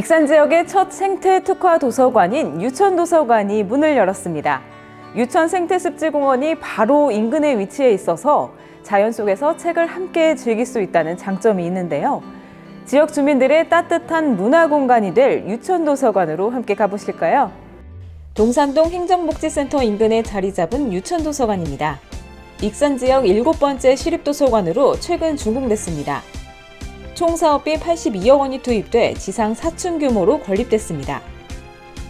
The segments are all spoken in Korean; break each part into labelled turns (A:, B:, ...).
A: 익산 지역의 첫 생태 특화 도서관인 유천 도서관이 문을 열었습니다. 유천 생태습지공원이 바로 인근에 위치해 있어서 자연 속에서 책을 함께 즐길 수 있다는 장점이 있는데요. 지역 주민들의 따뜻한 문화 공간이 될 유천 도서관으로 함께 가보실까요? 동산동 행정복지센터 인근에 자리 잡은 유천 도서관입니다. 익산 지역 일곱 번째 시립도서관으로 최근 준공됐습니다. 총 사업비 82억 원이 투입돼 지상 4층 규모로 건립됐습니다.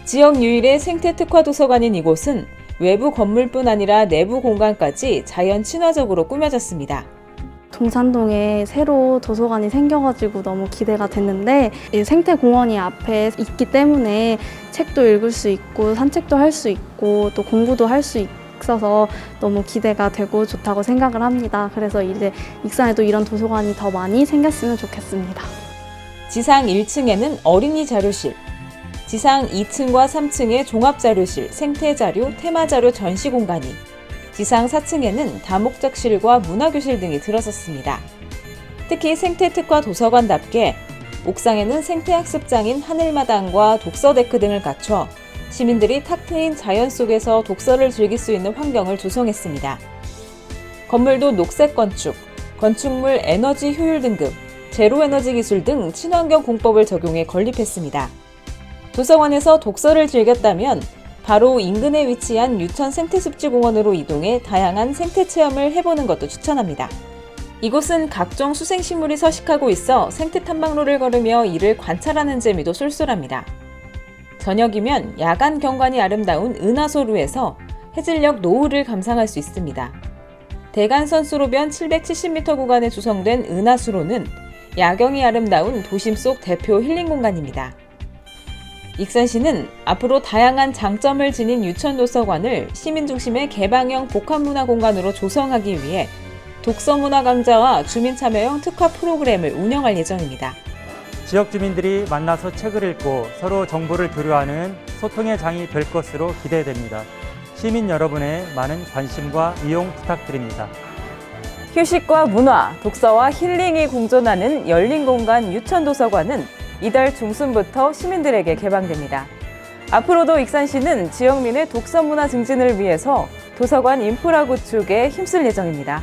A: 지역 유일의 생태 특화 도서관인 이곳은 외부 건물뿐 아니라 내부 공간까지 자연 친화적으로 꾸며졌습니다.
B: 동산동에 새로 도서관이 생겨가지고 너무 기대가 됐는데 이 생태공원이 앞에 있기 때문에 책도 읽을 수 있고 산책도 할 수 있고 또 공부도 할 수 있 어서 너무 기대가 되고 좋다고 생각을 합니다. 그래서 이제 익산에도 이런 도서관이 더 많이 생겼으면 좋겠습니다.
A: 지상 1층에는 어린이 자료실, 지상 2층과 3층에 종합자료실, 생태자료, 테마자료 전시 공간이, 지상 4층에는 다목적실과 문화교실 등이 들어섰습니다. 특히 생태특화 도서관답게 옥상에는 생태학습장인 하늘마당과 독서데크 등을 갖춰 시민들이 탁 트인 자연 속에서 독서를 즐길 수 있는 환경을 조성했습니다. 건물도 녹색 건축, 건축물 에너지 효율 등급, 제로 에너지 기술 등 친환경 공법을 적용해 건립했습니다. 도서관에서 독서를 즐겼다면 바로 인근에 위치한 유천 생태습지공원으로 이동해 다양한 생태 체험을 해보는 것도 추천합니다. 이곳은 각종 수생식물이 서식하고 있어 생태 탐방로를 걸으며 이를 관찰하는 재미도 쏠쏠합니다. 저녁이면 야간 경관이 아름다운 은하소루에서 해질녘 노을을 감상할 수 있습니다. 대간선 수로변 770m 구간에 조성된 은하수로는 야경이 아름다운 도심 속 대표 힐링 공간입니다. 익산시는 앞으로 다양한 장점을 지닌 유천 도서관을 시민 중심의 개방형 복합문화 공간으로 조성하기 위해 독서문화 강좌와 주민 참여형 특화 프로그램을 운영할 예정입니다.
C: 지역 주민들이 만나서 책을 읽고 서로 정보를 교류하는 소통의 장이 될 것으로 기대됩니다. 시민 여러분의 많은 관심과 이용 부탁드립니다.
A: 휴식과 문화, 독서와 힐링이 공존하는 열린 공간 유천 도서관은 이달 중순부터 시민들에게 개방됩니다. 앞으로도 익산시는 지역민의 독서 문화 증진을 위해서 도서관 인프라 구축에 힘쓸 예정입니다.